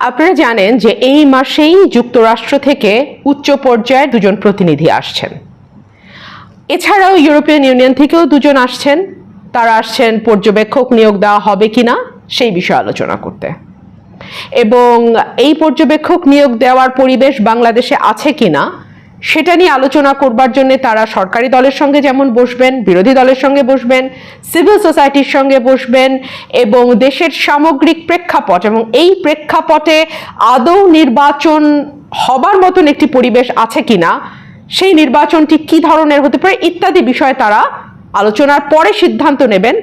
আপনারা জানেন যে এই মাসেই যুক্তরাষ্ট্র থেকে উচ্চ পর্যায়ের দুজন প্রতিনিধি আসছেন। এছাড়াও ইউরোপিয়ান ইউনিয়ন থেকেও দুজন আসছেন। তারা আসছেন, পর্যবেক্ষক নিয়োগ দেওয়া হবে কি না সেই বিষয়ে আলোচনা করতে। এবং এই পর্যবেক্ষক নিয়োগ দেওয়ার পরিবেশ বাংলাদেশে আছে কিনা সেটা নিয়ে আলোচনা করবার জন্য তারা সরকারি দলের সঙ্গে যেমন বসবেন, বিরোধী দলের সঙ্গে বসবেন, সিভিল সোসাইটির সঙ্গে বসবেন এবং দেশের সামগ্রিক প্রেক্ষাপট এবং এই প্রেক্ষাপটে আদৌ নির্বাচন হবার মতন একটি পরিবেশ আছে কিনা, সেই নির্বাচনটি কি ধরনের হতে পারে ইত্যাদি বিষয়ে তারা আলোচনার পরে সিদ্ধান্ত নেবেন।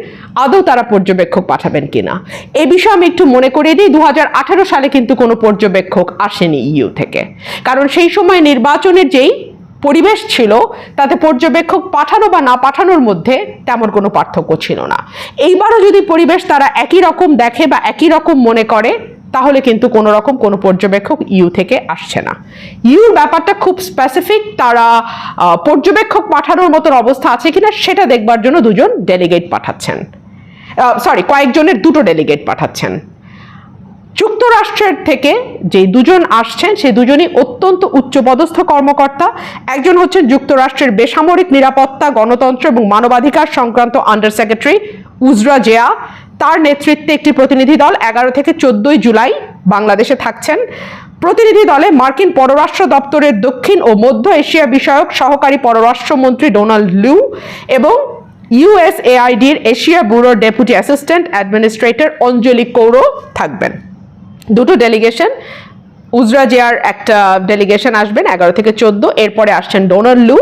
আদৌ তারা পর্যবেক্ষক পাঠাবেন কিনা? এ বিষয়ে আমি একটু মনে করিয়ে দিই দু হাজার আঠেরো সালে কিন্তু কোনো পর্যবেক্ষক আসেনি ইউ থেকে। কারণ সেই সময় নির্বাচনের যেই পরিবেশ ছিল, তাতে পর্যবেক্ষক পাঠানো বা না পাঠানোর মধ্যে তেমন কোনো পার্থক্য ছিল না। এইবারও যদি পরিবেশ তারা একই রকম দেখে বা একই রকম মনে করে, তাহলে কিন্তু কোনো রকম কোনো পর্যবেক্ষক ইউ থেকে আসছে না। ইউর ব্যাপারটা খুব স্পেসিফিক তারা পর্যবেক্ষক পাঠানোর মতন অবস্থা আছে কিনা সেটা দেখবার জন্য দুজন ডেলিগেট পাঠাচ্ছেন। সরি কয়েকজনের দুটো ডেলিগেট পাঠাচ্ছেন। যুক্তরাষ্ট্রের থেকে যে দুজন আসছেন সেই দুজনই অত্যন্ত উচ্চপদস্থ কর্মকর্তা। একজন হচ্ছেন যুক্তরাষ্ট্রের বেসামরিক নিরাপত্তা, গণতন্ত্র এবং মানবাধিকার সংক্রান্ত আন্ডার সেক্রেটারি উজরা জেয়া। তার নেতৃত্বে একটি প্রতিনিধি দল এগারো থেকে চোদ্দই জুলাই বাংলাদেশে থাকছেন। প্রতিনিধি দলে মার্কিন পররাষ্ট্র দপ্তরের দক্ষিণ ও মধ্য এশিয়া বিষয়ক সহকারী পররাষ্ট্রমন্ত্রী ডোনাল্ড লু এবং ইউএসএআইডির এশিয়া ব্যুরোর deputy assistant administrator Anjali Kaur থাকবেন। দুটো ডেলিগেশন উজরা জিয়ার একটা ডেলিগেশন আসবেন, এগারো থেকে চোদ্দ। এরপরে আসছেন ডোনাল্ড লু,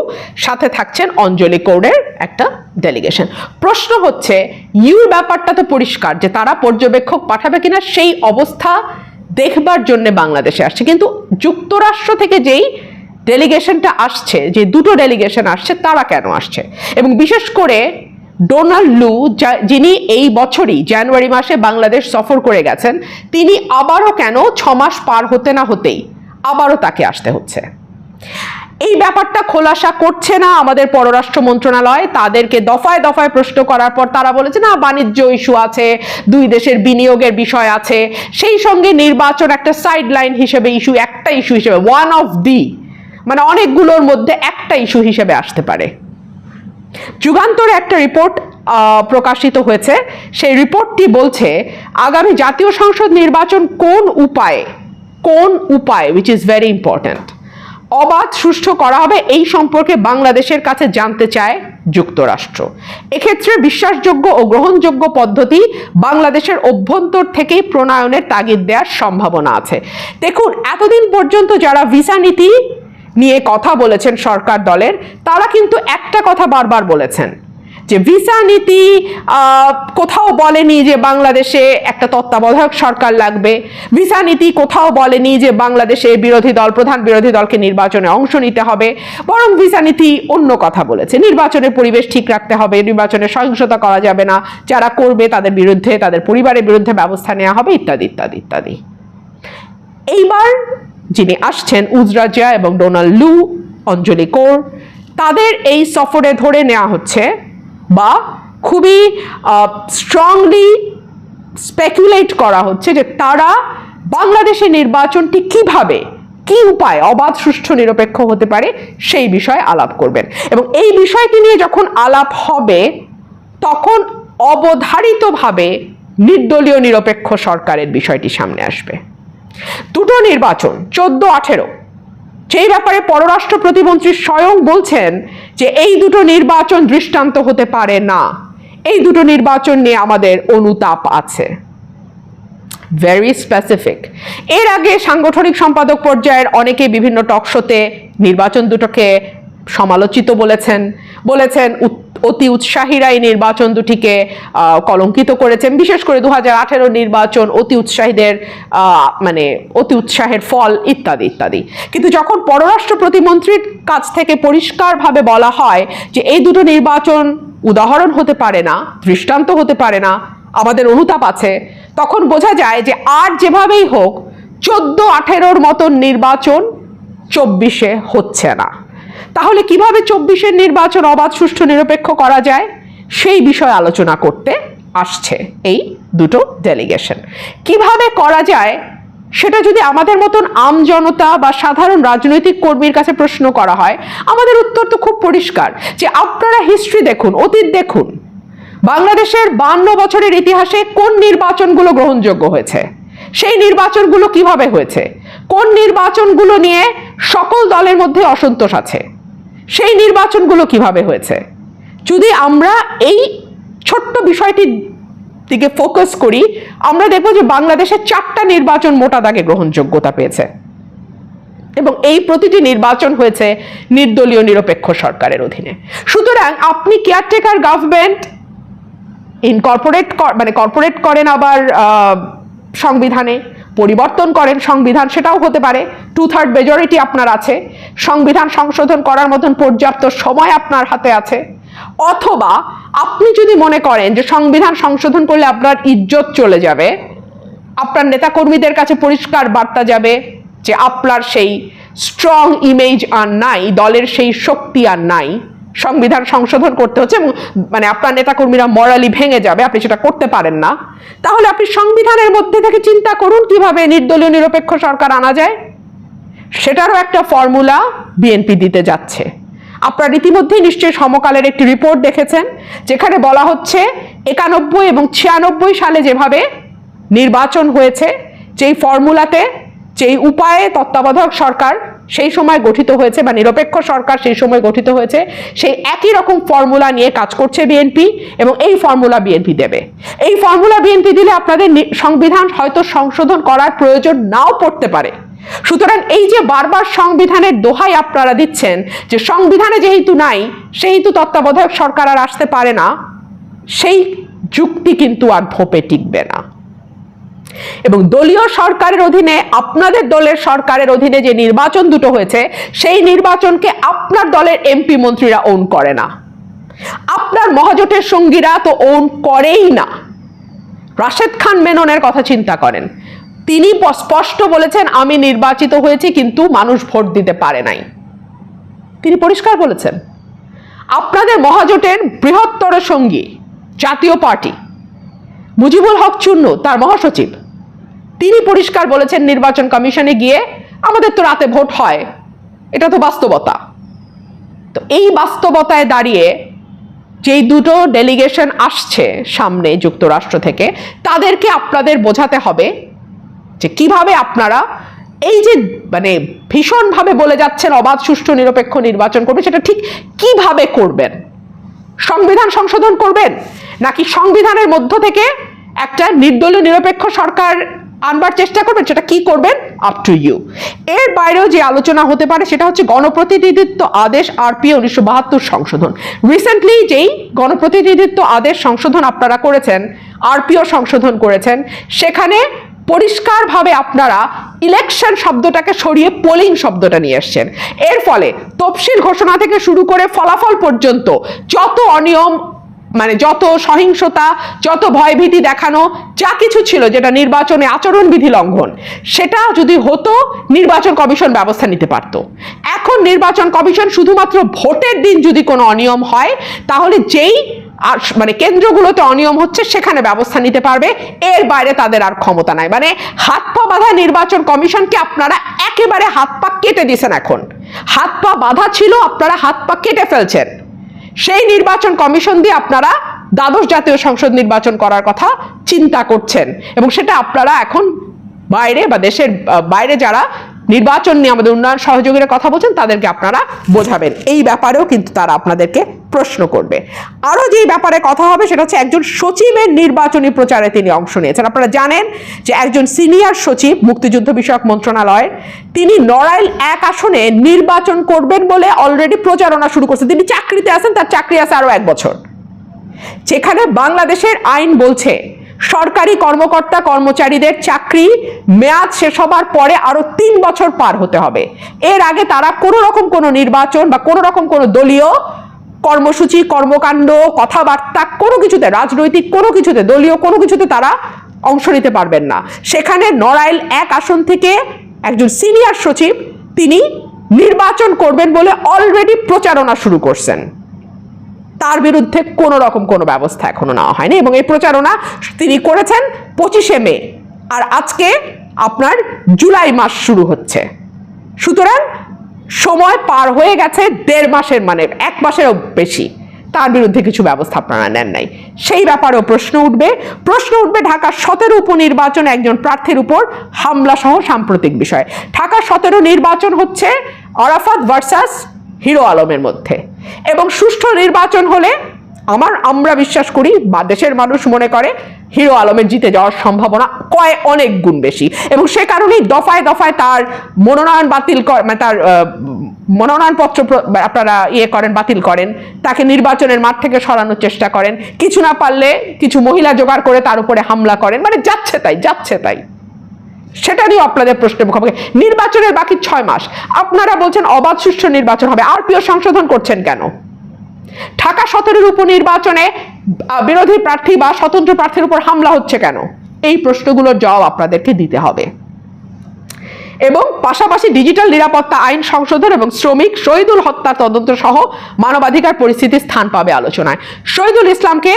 সাথে থাকছেন অঞ্জলি কৌরের একটা ডেলিগেশন প্রশ্ন হচ্ছে ইউর ব্যাপারটা তো পরিষ্কার যে তারা পর্যবেক্ষক পাঠাবে কিনা, সেই অবস্থা দেখবার জন্য বাংলাদেশে আসছে। কিন্তু যুক্তরাষ্ট্র থেকে যেই ডেলিগেশনটা আসছে, যে দুটো ডেলিগেশন আসছে, তারা কেন আসছে? এবং বিশেষ করে ডোনাল্ড লু যিনি এই বছরই, জানুয়ারি মাসে বাংলাদেশ সফর করে গেছেন, তিনি আবারও কেন ছ মাস পার হতে না হতেই আবারও তাকে আসতে হচ্ছে। এই ব্যাপারটা খোলাসা করছে না আমাদের পররাষ্ট্র মন্ত্রণালয়, তাদেরকে দফায় দফায় প্রশ্ন করার পর তারা বলেছে, না, বাণিজ্য ইস্যু আছে, দুই দেশের বিনিয়োগের বিষয় আছে। সেই সঙ্গে নির্বাচন একটা সাইড লাইন হিসেবে ইস্যু একটা ইস্যু হিসেবে ওয়ান অফ দি মানে অনেকগুলোর মধ্যে একটা ইস্যু হিসেবে আসতে পারে। যুগান্তর একটা রিপোর্ট প্রকাশিত হয়েছে। সেই রিপোর্টটি বলছে, আগামী জাতীয় সংসদ নির্বাচন কোন উপায়ে, কোন উপায় উইচ ইজ ভেরি ইম্পর্ট্যান্ট অবাধ সুষ্ঠু করা হবে এই সম্পর্কে বাংলাদেশের কাছে জানতে চায় যুক্তরাষ্ট্র। এক্ষেত্রে বিশ্বাসযোগ্য ও গ্রহণযোগ্য পদ্ধতি বাংলাদেশের অভ্যন্তর থেকেই প্রণয়নের তাগিদ দেওয়ার সম্ভাবনা আছে। দেখুন, এতদিন পর্যন্ত যারা ভিসা নীতি নিয়ে কথা বলেছেন সরকার দলের, তারা কিন্তু একটা কথা বারবার বলেছেন, যে ভিসা নীতি কোথাও বলেনি যে বাংলাদেশে একটা তত্ত্বাবধায়ক সরকার লাগবে। ভিসা নীতি কোথাও বলেনি যে বাংলাদেশে বিরোধী দল, প্রধান বিরোধী দলকে নির্বাচনে অংশ নিতে হবে। বরং ভিসা নীতি অন্য কথা বলেছে, নির্বাচনের পরিবেশ ঠিক রাখতে হবে, নির্বাচনে সহিংসতা করা যাবে না, যারা করবে তাদের বিরুদ্ধে, তাদের পরিবারের বিরুদ্ধে ব্যবস্থা নেওয়া হবে, ইত্যাদি ইত্যাদি ইত্যাদি। এইবার যিনি আসছেন উজরাজিয়া এবং ডোনাল্ড লু, অঞ্জলি কোর, তাদের এই সফরে ধরে নেওয়া হচ্ছে বা খুবই স্ট্রংলি স্পেকুলেট করা হচ্ছে যে তারা বাংলাদেশের নির্বাচনটি কীভাবে, কি উপায় অবাধ, সুষ্ঠু, নিরপেক্ষ হতে পারে সেই বিষয়ে আলাপ করবেন। এবং এই বিষয়টি নিয়ে যখন আলাপ হবে, তখন অবধারিতভাবে নির্দলীয় নিরপেক্ষ সরকারের বিষয়টি সামনে আসবে। দুটো নির্বাচন, চোদ্দ, আঠেরো। সেই ব্যাপারে পররাষ্ট্র প্রতিমন্ত্রী স্বয়ং বলছেন যে এই দুটো নির্বাচন দৃষ্টান্ত হতে পারে না, এই দুটো নির্বাচন নিয়ে আমাদের অনুতাপ আছে। ভেরি স্পেসিফিক এর আগে সাংগঠনিক সম্পাদক পর্যায়ের অনেকে বিভিন্ন টকশোতে নির্বাচন দুটোকে সমালোচিত বলেছেন বলেছেন অতি উৎসাহীরা এই নির্বাচন দুটিকে কলঙ্কিত করেছেন। বিশেষ করে দু হাজার আঠেরো নির্বাচন অতি উৎসাহীদের মানে অতি উৎসাহের ফল ইত্যাদি ইত্যাদি। কিন্তু যখন পররাষ্ট্র প্রতিমন্ত্রীর কাছ থেকে পরিষ্কারভাবে বলা হয় যে এই দুটো নির্বাচন উদাহরণ হতে পারে না, দৃষ্টান্ত হতে পারে না, আমাদের অনুতাপ আছে, তখন বোঝা যায় যে আর যেভাবেই হোক, চোদ্দ আঠেরোর মতন নির্বাচন চব্বিশে হচ্ছে না। তাহলে কীভাবে চব্বিশের নির্বাচন অবাধ, সুষ্ঠু, নিরপেক্ষ করা যায়? সেই বিষয়ে আলোচনা করতে আসছে এই দুটো ডেলিগেশন কীভাবে করা যায়? সেটা যদি আমাদের মতন আম জনতা বা সাধারণ রাজনৈতিক কর্মীর কাছে প্রশ্ন করা হয়, আমাদের উত্তর তো খুব পরিষ্কার, যে আপনারা হিস্ট্রি দেখুন, অতীত দেখুন। বাংলাদেশের বান্ন বছরের ইতিহাসে কোন নির্বাচনগুলো গ্রহণযোগ্য হয়েছে? সেই নির্বাচনগুলো কীভাবে হয়েছে? কোন নির্বাচনগুলো নিয়ে সকল দলের মধ্যে অসন্তোষ আছে। সেই নির্বাচনগুলো কীভাবে হয়েছে? যদি আমরা এই ছোট্ট বিষয়টির দিকে ফোকাস করি, আমরা দেখব যে বাংলাদেশের চারটা নির্বাচন মোটা দাগে গ্রহণযোগ্যতা পেয়েছে। এবং এই প্রতিটি নির্বাচন হয়েছে নির্দলীয় নিরপেক্ষ সরকারের অধীনে। সুতরাং আপনি কেয়ারটেকার গভর্নমেন্ট ইনকর্পোরেট মানে কর্পোরেট করেন আবার সংবিধানে। পরিবর্তন করেন সংবিধান, সেটাও হতে পারে। টু থার্ড মেজরিটি আপনার আছে। সংবিধান সংশোধন করার মতন পর্যাপ্ত সময় আপনার হাতে আছে। অথবা আপনি যদি মনে করেন যে সংবিধান সংশোধন করলে আপনার ইজ্জত চলে যাবে, আপনার নেতাকর্মীদের কাছে পরিষ্কার বার্তা যাবে যে আপনার সেই স্ট্রং ইমেজ আর নাই, দলের সেই শক্তি আর নাই। সংবিধান সংশোধন করতে হচ্ছে এবং মানে আপনার নেতাকর্মীরা মরালি ভেঙে যাবে, আপনি সেটা করতে পারেন না। তাহলে আপনি সংবিধানের মধ্যে থেকে চিন্তা করুন কীভাবে নির্দলীয় নিরপেক্ষ সরকার আনা যায়। সেটারও একটা ফর্মুলা বিএনপি দিতে যাচ্ছে। আপনারা ইতিমধ্যেই নিশ্চয়ই সমকালের একটি রিপোর্ট দেখেছেন, যেখানে বলা হচ্ছে একানব্বই এবং ছিয়ানব্বই সালে যেভাবে নির্বাচন হয়েছে, যেই ফর্মুলাতে যেই উপায়ে তত্ত্বাবধায়ক সরকার সেই সময় গঠিত হয়েছে বা নিরপেক্ষ সরকার সেই সময় গঠিত হয়েছে, সেই একই রকম ফর্মুলা নিয়ে কাজ করছে বিএনপি এবং এই ফর্মুলা বিএনপি দেবে। এই ফর্মুলা বিএনপি দিলে আপনাদের সংবিধান হয়তো সংশোধন করার প্রয়োজন নাও পড়তে পারে। সুতরাং এই যে বারবার সংবিধানের দোহাই আপনারা দিচ্ছেন যে সংবিধানে যেহেতু নাই, সেহেতু তত্ত্বাবধায়ক সরকার আর আসতে পারে না, সেই যুক্তি কিন্তু আর ভোপে টিকবে না। এবং দলীয় সরকারের অধীনে, আপনাদের দলের সরকারের অধীনে যে নির্বাচন দুটো হয়েছে, সেই নির্বাচনকে আপনার দলের এমপি মন্ত্রীরা ওন করে না। আপনার মহাজোটের সঙ্গীরা তো ওন করেই না। রাশেদ খান মেননের কথা চিন্তা করেন। তিনি স্পষ্ট বলেছেন, আমি নির্বাচিত হয়েছি, কিন্তু মানুষ ভোট দিতে পারে নাই। তিনি পরিষ্কার বলেছেন, আপনাদের মহাজোটের বৃহত্তর সঙ্গী জাতীয় পার্টি মুজিবুল হক চূর্ণ তার মহাসচিব। তিনি পরিষ্কার বলেছেন, নির্বাচন কমিশনে গিয়ে আমাদের তো রাতে ভোট হয়। এটা তো বাস্তবতা। তো এই বাস্তবতায় দাঁড়িয়ে যেই দুটো ডেলিগেশন আসছে সামনে যুক্তরাষ্ট্র থেকে, তাদেরকে আপনাদের বোঝাতে হবে যে কীভাবে আপনারা এই যে মানে ভীষণভাবে বলে যাচ্ছেন, অবাধ, সুষ্ঠু, নিরপেক্ষ নির্বাচন করবে সেটা ঠিক কীভাবে করবেন? সংবিধান সংশোধন করবেন? নাকি সংবিধানের মধ্য থেকে একটা নির্দলীয় নিরপেক্ষ সরকার আনবার চেষ্টা করবেন? সেটা কি করবেন? আপ টু ইউ এর বাইরেও যে আলোচনা হতে পারে সেটা হচ্ছে গণপ্রতিনিধিত্ব আদেশ আরপি উনিশশো বাহাত্তর সংশোধন। রিসেন্টলি যেই গণপ্রতিনিধিত্ব আদেশ সংশোধন আপনারা করেছেন, আরপিও সংশোধন করেছেন, সেখানে পরিষ্কারভাবে আপনারা ইলেকশন শব্দটাকে সরিয়ে পোলিং শব্দটা নিয়ে এসছেন। এর ফলে তফসিল ঘোষণা থেকে শুরু করে ফলাফল পর্যন্ত যত অনিয়ম মানে যত সহিংসতা, যত ভয়ভীতি দেখানো, যা কিছু ছিল যেটা নির্বাচনে আচরণবিধি লঙ্ঘন, সেটা যদি হতো, নির্বাচন কমিশন ব্যবস্থা নিতে পারতো। এখন নির্বাচন কমিশন শুধুমাত্র ভোটের দিন যদি কোনো অনিয়ম হয়, তাহলে যেই আর মানে কেন্দ্রগুলোতে অনিয়ম হচ্ছে, সেখানে ব্যবস্থা নিতে পারবে। এর বাইরে তাদের আর ক্ষমতা নাই। মানে হাত পা বাঁধা নির্বাচন কমিশনকে আপনারা একেবারে হাত পা কেটে দিয়েছেন এখন। হাত পা বাঁধা ছিল, আপনারা হাত পা কেটে ফেলছেন। সেই নির্বাচন কমিশন দিয়ে আপনারা দ্বাদশ জাতীয় সংসদ নির্বাচন করার কথা চিন্তা করছেন। এবং সেটা আপনারা এখন বাইরে বা দেশের বাইরে যারা নির্বাচন নিয়ে আমাদের উন্নয়ন সহযোগীরা কথা বলছেন, তাদেরকে আপনারা বোঝাবেন। এই ব্যাপারেও কিন্তু তারা আপনাদেরকে প্রশ্ন করবে। আরও যেই ব্যাপারে কথা হবে, সেটা হচ্ছে একজন সচিবের নির্বাচনী প্রচারে তিনি অংশ নিয়েছেন। আপনারা জানেন যে একজন সিনিয়র সচিব, মুক্তিযুদ্ধ বিষয়ক মন্ত্রণালয়ের তিনি নড়াইল এক আসনে নির্বাচন করবেন বলে অলরেডি প্রচারণা শুরু করছেন তিনি চাকরিতে আছেন, তার চাকরি আছে আরও এক বছর। যেখানে বাংলাদেশের আইন বলছে সরকারি কর্মকর্তা কর্মচারীদের চাকরি, মেয়াদ শেষ হবার পরে আরও তিন বছর পার হতে হবে। এর আগে তারা কোনো রকম কোনো নির্বাচন বা কোনো রকম কোনো দলীয় কর্মসূচি, কর্মকাণ্ড, কথাবার্তা, কোনো কিছুতে, রাজনৈতিক কোনো কিছুতে, দলীয় কোনো কিছুতে তারা অংশ নিতে পারবেন না। সেখানে নড়াইল এক আসন থেকে একজন সিনিয়র সচিব, তিনি নির্বাচন করবেন বলে অলরেডি প্রচারণা শুরু করছেন। তার বিরুদ্ধে কোনো রকম কোনো ব্যবস্থা এখনও নেওয়া হয়নি এবং এই প্রচারণা তিনি করেছেন পঁচিশে মে। আর আজকে আপনার জুলাই মাস শুরু হচ্ছে। সুতরাং সময় পার হয়ে গেছে দেড় মাসের মানে এক মাসেরও বেশি। তার বিরুদ্ধে কিছু ব্যবস্থা আপনারা নেন নাই। সেই ব্যাপারেও প্রশ্ন উঠবে। প্রশ্ন উঠবে ঢাকার সতেরো উপনির্বাচনে একজন প্রার্থীর উপর হামলা সহ সাম্প্রতিক বিষয়। ঢাকা সতেরো নির্বাচন হচ্ছে আরাফাত ভার্সাস হিরো আলমের মধ্যে। এবং সুষ্ঠু নির্বাচন হলে আমার আমরা বিশ্বাস করি বা দেশের মানুষ মনে করে হিরো আলমের জিতে যাওয়ার সম্ভাবনা কয় অনেক গুণ বেশি। এবং সে কারণেই দফায় দফায় তার মনোনয়ন বাতিল মানে তার মনোনয়নপত্র আপনারা ইয়ে করেন, বাতিল করেন। তাকে নির্বাচনের মাঠ থেকে সরানোর চেষ্টা করেন। কিছু না পারলে কিছু মহিলা জোগাড় করে তার উপরে হামলা করেন। মানে যাচ্ছে তাই যাচ্ছে তাই। সেটা নিয়েও আপনাদের প্রশ্নের মুখোমুখি। নির্বাচনের বাকি ছয় মাস, আপনারা বলছেন অবাধ সুষ্ঠু নির্বাচন হবে, আর প্রিয় সংশোধন করছেন কেন? ঢাকা সতেরোর উপনির্বাচনে বিরোধী প্রার্থী বা স্বতন্ত্র প্রার্থীর উপর হামলা হচ্ছে কেন? এই প্রশ্নগুলোর জবাব আপনাদেরকে দিতে হবে। এবং পাশাপাশি ডিজিটাল নিরাপত্তা আইন সংশোধন এবং শ্রমিক শহীদুল হত্যা তদন্ত সহ মানবাধিকার পরিস্থিতি স্থান পাবে আলোচনায়। শহীদুল ইসলামকে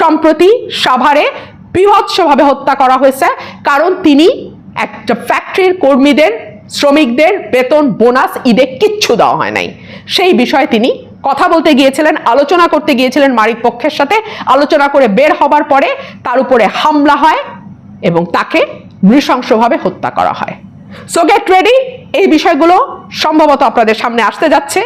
সম্প্রতি সাভারে বৃহৎসভাবে হত্যা করা হয়েছে, কারণ তিনি একটা ফ্যাক্টরির কর্মীদের, শ্রমিকদের বেতন বোনাস ঈদে কিচ্ছু দেওয়া হয় নাই। সেই বিষয়ে তিনি কথা বলতে গিয়েছিলেন, আলোচনা করতে গিয়েছিলেন মালিক পক্ষের সাথে। আলোচনা করে বের হবার পরে তার উপরে হামলা হয় এবং তাকে নৃশংসভাবে হত্যা করা হয়। সো গেট রেডি এই বিষয়গুলো সম্ভবত আপনাদের সামনে আসতে যাচ্ছে।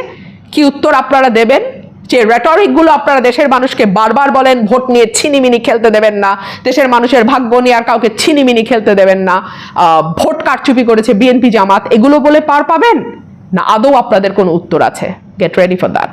কি উত্তর আপনারা দেবেন? যে রেটরিকগুলো আপনারা দেশের মানুষকে বারবার বলেন, ভোট নিয়ে ছিনিমিনি খেলতে দেবেন না। দেশের মানুষের ভাগ্য নিয়ে আর কাউকে ছিনিমিনি খেলতে দেবেন না। ভোট কারচুপি করেছে বিএনপি জামাত, এগুলো বলে পার পাবেন? না, আদৌ আপনাদের কোনো উত্তর আছে? Get ready for that